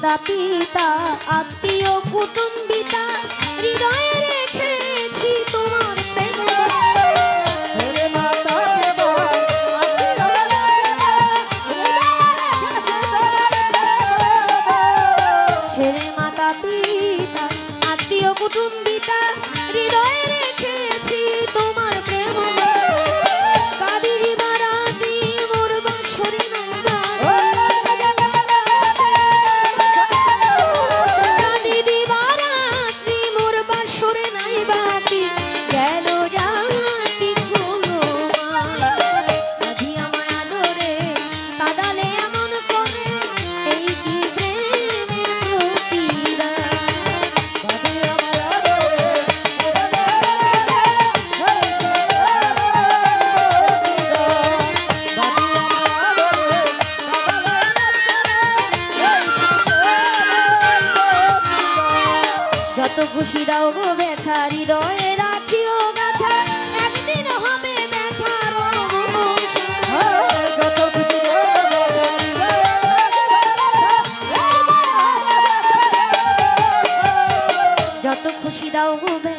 মাতা পিতা আত্মীয় কুটুম্বিতা হৃদয়ে রেখেছি তোমার ছেলে ছেড়ে মাতা পিতা আত্মীয় কুটুম্বিতা যত খুশি দাও গো ব্যথা, হৃদয়ে রাখিও গাথা একদিন হবে। যত খুশি দাও গো ব্যথা